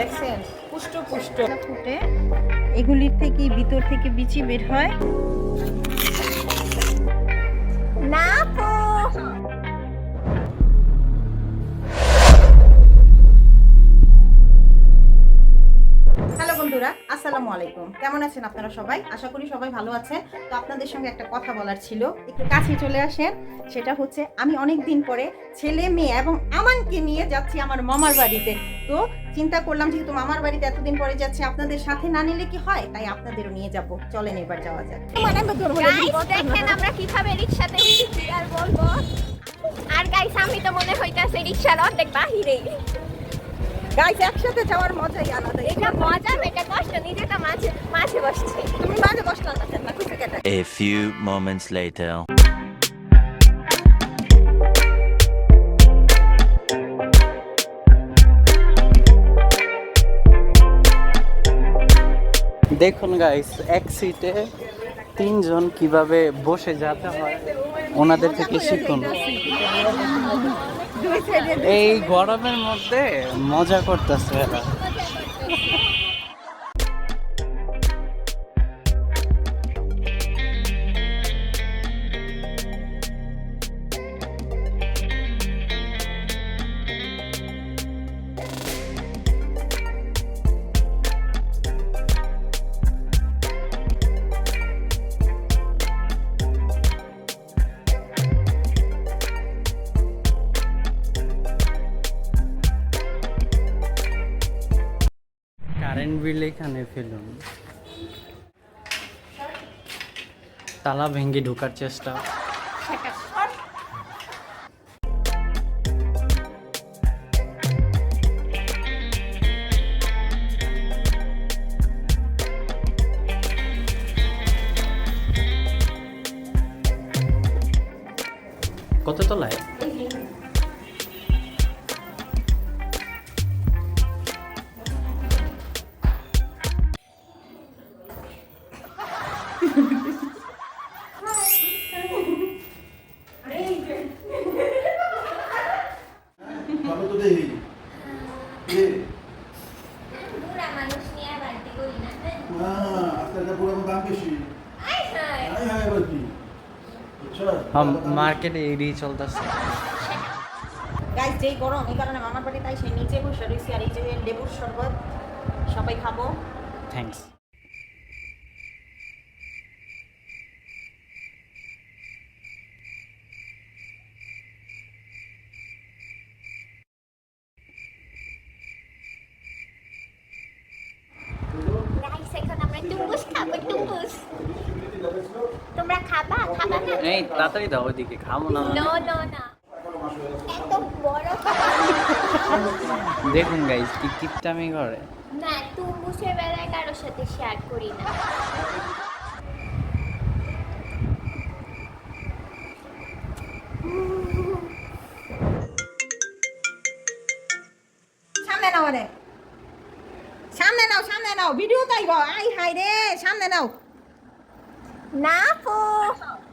দেখছেন? পুষ্ট পুষ্ট। ফুটে এগুলির থেকে ভিতর থেকে বিচি বের হয়। আসসালামু আলাইকুম। কেমন আছেন আপনারা সবাই? আশা করি সবাই ভালো তো আপনাদের সঙ্গে একটা কথা বলার ছিল। একটু কাছে চলে আসেন। সেটা হচ্ছে, আমি অনেক দিন পরে ছেলে, মেয়ে এবং আমানকে নিয়ে যাচ্ছি আমার মামার বাড়িতে। তো চিন্তা করলাম, যেহেতু মামার বাড়িতে এতদিন পরে যাচ্ছি, আপনাদের সাথে না নিলে কি হয়? তাই আপনাদেরও নিয়ে যাব। চলেন এবার যাওয়া যাক। দেখেন আমরা কীভাবে রিক্সাতে আর বলব। আর গাইস আমি তো মনে হইতাছে রিক্সার অর্ধেক বাহিরেই। গাইস একসাথে যাওয়ার মজাই আলাদা। এটা মজা এটা কষ্ট নিজেটা মাঝে মাঝে বসছে। তুমি মাঝে না খুশি কেটে। A few moments later. দেখুন গাইস এক সিটে তিনজন কীভাবে বসে যেতে হয় ওনাদের থেকে শিখুন। এই গরমের মধ্যে মজা করতেছে এরা। বিল এখানে ফেলুন। তালা ভেঙে ঢোকার চেষ্টা। বুঝছ? মার্কেটে এড়িয়ে চলতেছে। গাইস যেই গরম এই কারণে মামার বাড়ি তাই সেই নিচে বসে রয়েছি আর এই যে লেবুর শরবত সবাই খাব। থ্যাঙ্কস গাইস এখন আমরা টুম্বুস খাব টুম্বুস। তোমরা খাবা? খাবা না? এই তাড়াতাড়ি দাও ওইদিকে খাব না। নো নো না। এত বড় দেখুন গাইস কি কিপটামি করে। না বেলায় কারোর সাথে শেয়ার করি না। সামনে নাও রে সামনে নাও সামনে নাও। ভিডিও তাই গো আই হাই রে সামনে নাও। না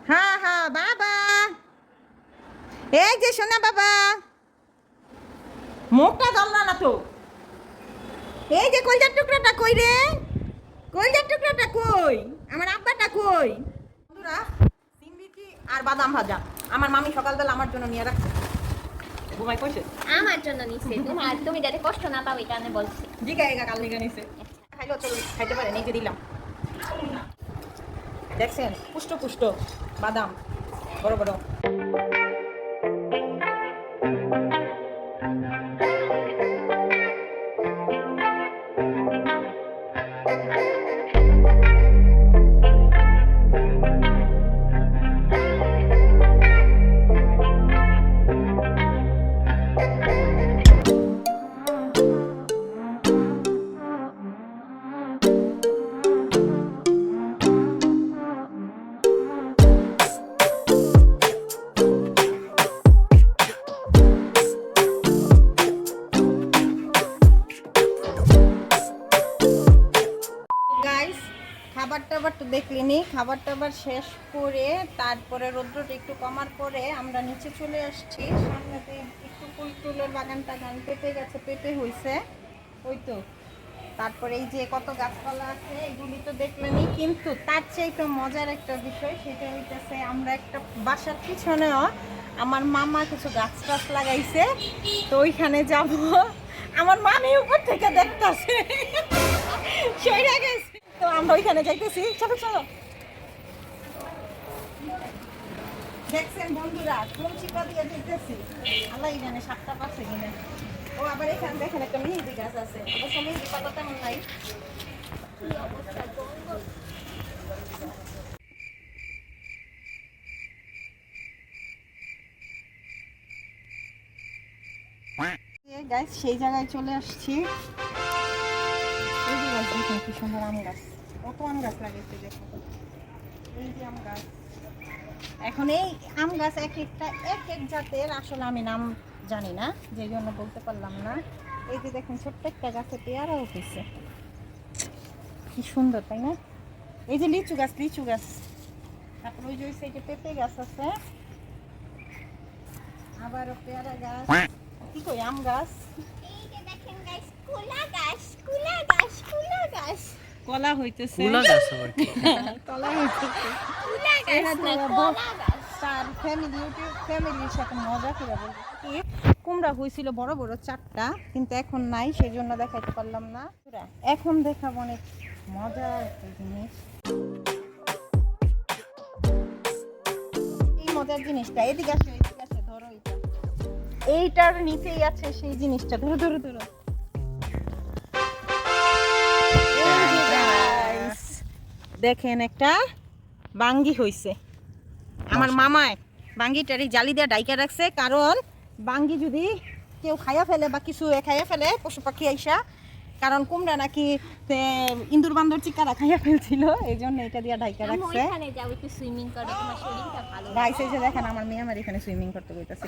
হ্যাঁ হ্যাঁ বাবা। এই যে সোনা বাবা মুখটা ধরলা না তো এই যে কলজার টুকরাটা কই রে? কলজার টুকরাটা কই? আমার আব্বাটা কই? বন্ধুরা আর বাদাম ভাজা? আমার মামি সকালবেলা আমার জন্য নিয়ে রাখছে। ঘুমাই কইছে? আমার জন্য নিছে। তোমার তুমি যাতে কষ্ট না পাও এই কারণে বলছি। জিগা এগা কাল নিগা নিছে। খাইলো চলো খাইতে পারে নিজে দিলাম। দেখছেন? পুষ্ট পুষ্ট। বাদাম। বড় বড়। গাইস খাবার টাবার তো দেখলিনি। খাবার টাবার শেষ করে তারপরে রৌদ্রটা একটু কমার পরে আমরা নিচে চলে আসছি। সামনেতে একটু ফুল টুলের বাগান টাগান পেঁপে গেছে পেঁপে হয়েছে ওই তো। তারপরে এই যে কত গাছপালা আছে, এগুলি তো দেখলেনই কিন্তু তার চেয়ে তো মজার একটা বিষয় সেটা হইতেছে আমরা একটা বাসার পিছনেও আমার মামা কিছু গাছ টাছ লাগাইছে। তো ওইখানে যাব। আমার মামি উপর থেকে দেখতেছে। সেই গেছে। তো আমরা ওইখানে যাইতেছি। চলো চলো। দেখছেন বন্ধুরা দিয়ে আল্লাহ জানে সাতটা কিনে। ও আবার এখানে দেখেন একটা মেহেদি গাছ আছে। অবশ্য মেহেদি পাতা তেমন নাই। সেই জায়গায় চলে আসছি। দেখুন কি সুন্দর আম গাছ। কত আম গাছ লাগাইছে দেখুন। এই যে আম গাছ। এখন এই আম গাছ এক একটা, এক এক জাতের আসলে আমি নাম জানি না যে জন্য বলতে পারলাম না। এই যে দেখুন, ছোট্ট একটা গাছে পেয়ারা উঠেছে। কি সুন্দর, তাই না? এই যে লিচু গাছ লিচু গাছ। তারপর ওই যে ওই সাইডে পেঁপে গাছ আছে। আবারও পেয়ারা গাছ। কি কই, আম গাছ এই যে দেখেন গাইস কুলা গাছ কুলা গাছ কুলা গাছ কলা হইতেছে। কুলা গাছ আবার কলা হইতেছে। কুলা গাছ না কলা গাছ। তার ফ্যামিলি ইউটিউব ফ্যামিলির সাথে মজা করে বলতে কুমড়া হয়েছিল বড় বড় চারটা কিন্তু এখন নাই সেই জন্য দেখাইতে পারলাম না। এখন দেখাবো অনেক মজার একটা জিনিস। এই মজার জিনিসটা এদিকে আসো এদিকে আসো ধরো এইটা। এইটার নিচেই আছে সেই জিনিসটা। ধরো ধরো ধরো। দেখেন একটা বাঙ্গি হইছে। আমার মামায় বাঙ্গিটার এই জালি দিয়ে ডাইকা রাখছে কারণ বাঙ্গি যদি কেউ খাইয়া ফেলে বা কিছু এ খাইয়া ফেলে পশু পাখি আইসা কারণ কুমড়া নাকি ইন্দুর বান্দর চিকারা খাইয়া ফেলছিল এই জন্য এটা দিয়ে ডাইকা আমি রাখছে। ওইখানে যাব সুইমিং করে তোমার ভালো গাইছে যে দেখেন আমার মেয়ে আমার এখানে সুইমিং করতে বইতেছে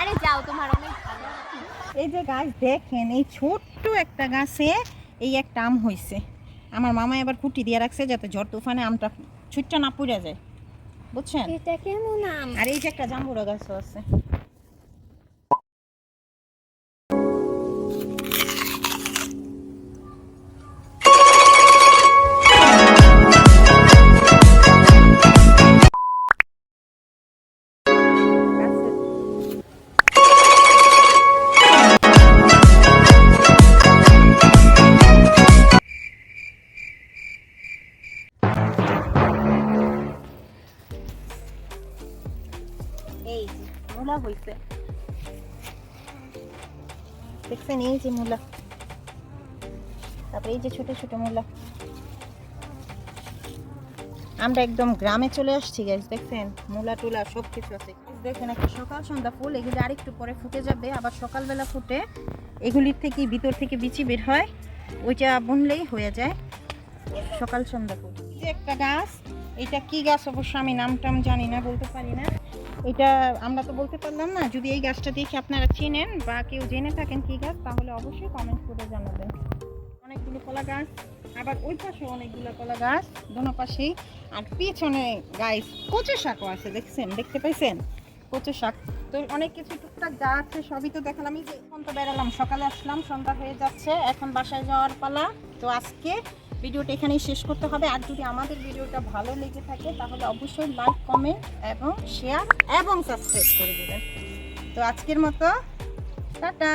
আরে যাও তোমার অনেক ভালো এই যে গাছ দেখেন এই ছোট্ট একটা গাছে এই একটা আম হইছে। আমার মামা এবার খুঁটি দিয়ে রাখছে যাতে ঝড় তুফানে আমটা ছুটটা না পুড়ে যায়। বুঝছেন? এটা কেমন আম? আর এই যে একটা জাম্বুরা গাছও আছে। হইছে। দেখছেন এই যে মূলা। তারপরে এই যে ছোট ছোট মূলা। আমরা একদম গ্রামে চলে আসছি গাইজ দেখছেন? মূলা টুলা সব কিছু আছে। দেখেন একটা সকাল সন্ধ্যা, ফুল এগুলি আরেকটু পরে ফুটে যাবে। আবার সকালবেলা ফুটে এগুলির থেকে ভিতর থেকে বিচি বের হয়, ওইটা বুনলেই হয়ে যায়। সকাল সন্ধ্যা ফুল। একটা গাছ, এটা কি গাছ? অবশ্য আমি নাম টাম জানি না, বলতে পারি না। এটা আমরা তো বলতে পারলাম না। যদি এই গাছটা দেখে আপনারা চেনেন বা কেউ জেনে থাকেন কি গাছ, তাহলে অবশ্যই কমেন্ট করে জানাবেন। অনেকগুলো কলা গাছ, আবার ওই পাশে অনেকগুলো কলা গাছ, দোনো পাশেই। আর পিছনে গাছ কচু শাকও আছে, দেখছেন? দেখতে পাইছেন? কচু শাক। তো অনেক কিছু টুকটাক যা আছে সবই তো দেখালাম। এই যে, এখন তো বেরালাম সকালে আসলাম, সন্ধ্যা হয়ে যাচ্ছে, এখন বাসায় যাওয়ার পালা। তো আজকে ভিডিওটা এখানেই শেষ করতে হবে। আর যদি আমাদের ভিডিওটা ভালো লেগে থাকে, তাহলে অবশ্যই লাইক, কমেন্ট এবং শেয়ার এবং সাবস্ক্রাইব করে দেবেন। তো আজকের মতো, টাটা!